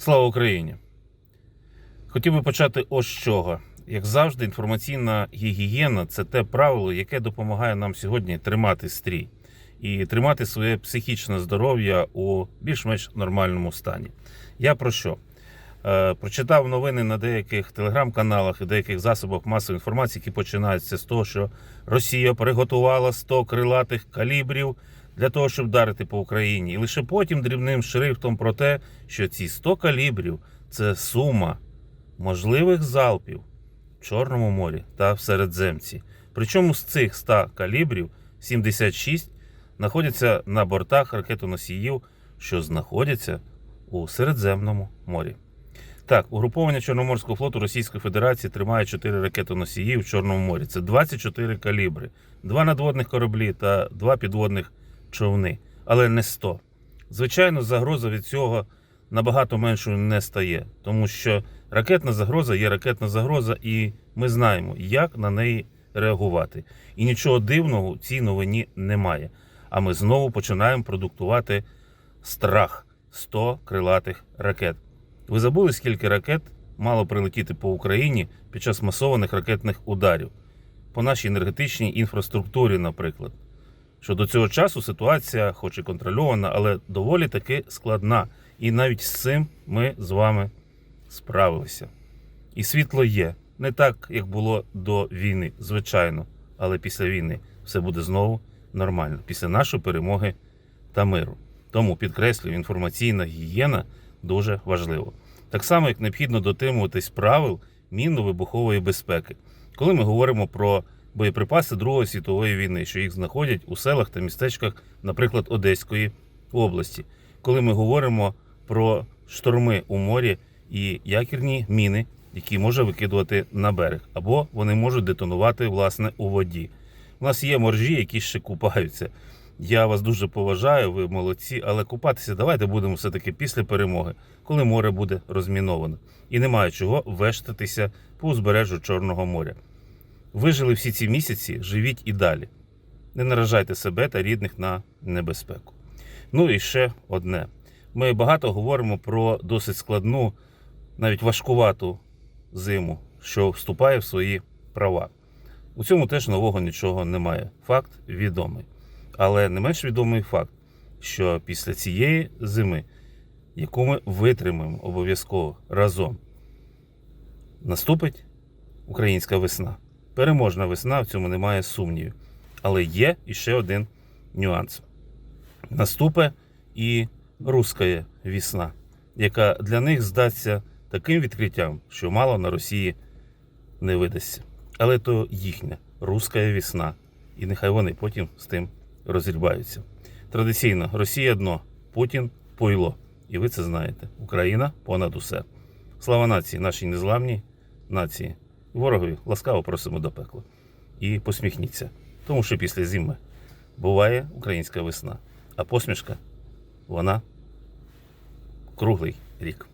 Слава Україні! Хотів би почати ось з чого. Як завжди, інформаційна гігієна це те правило, яке допомагає нам сьогодні тримати стрій і тримати своє психічне здоров'я у більш-менш нормальному стані. Я про що? Е, прочитав новини на деяких телеграм-каналах і деяких засобах масової інформації, які починаються з того, що Росія приготувала 100 крилатих калібрів для того, щоб вдарити по Україні. І лише потім дрібним шрифтом про те, що ці 100 калібрів це сума можливих залпів в Чорному морі та в Середземці. Причому з цих 100 калібрів 76 знаходяться на бортах ракетоносіїв, що знаходяться у Середземному морі. Так, угруповання Чорноморського флоту Російської Федерації тримає 4 ракетоносії в Чорному морі. Це 24 калібри, 2 надводних кораблі та 2 підводних човни, але не 100. Звичайно, загроза від цього набагато меншою не стає, тому що ракетна загроза є ракетна загроза, і ми знаємо, як на неї реагувати. І нічого дивного в цій новині немає. А ми знову починаємо продуктувати страх 100 крилатих ракет. Ви забули, скільки ракет мало прилетіти по Україні під час масованих ракетних ударів по нашій енергетичній інфраструктурі, наприклад. Що до цього часу ситуація, хоч і контрольована, але доволі таки складна. І навіть з цим ми з вами справилися. І світло є не так, як було до війни, звичайно, але після війни все буде знову нормально, після нашої перемоги та миру. Тому підкреслюю, інформаційна гігієна дуже важливо. Так само, як необхідно дотримуватись правил мінно-вибухової безпеки, коли ми говоримо про боєприпаси Другої світової війни, що їх знаходять у селах та містечках, наприклад, Одеської області, коли ми говоримо про шторми у морі і якірні міни, які може викидувати на берег, або вони можуть детонувати власне у воді. У нас є моржі, які ще купаються. Я вас дуже поважаю, ви молодці, але купатися давайте будемо все-таки після перемоги, коли море буде розміноване. І немає чого вештатися по узбережжю Чорного моря. Вижили всі ці місяці, живіть і далі. Не наражайте себе та рідних на небезпеку. Ну і ще одне. Ми багато говоримо про досить складну, навіть важкувату зиму, що вступає в свої права. У цьому теж нового нічого немає. Факт відомий. Але не менш відомий факт, що після цієї зими, яку ми витримаємо обов'язково разом, наступить українська весна. Переможна весна, в цьому немає сумнівів. Але є іще один нюанс: наступе і руська весна, яка для них здасться таким відкриттям, що мало на Росії не видасться. Але то їхня руська весна. І нехай вони потім з тим розрібаються. Традиційно Росія дно, Путін пойло. І ви це знаєте. Україна понад усе. Слава нації, нашій незламній нації. Ворогові ласкаво просимо до пекла. І посміхніться. Тому що після зими буває українська весна, а посмішка вона круглий рік.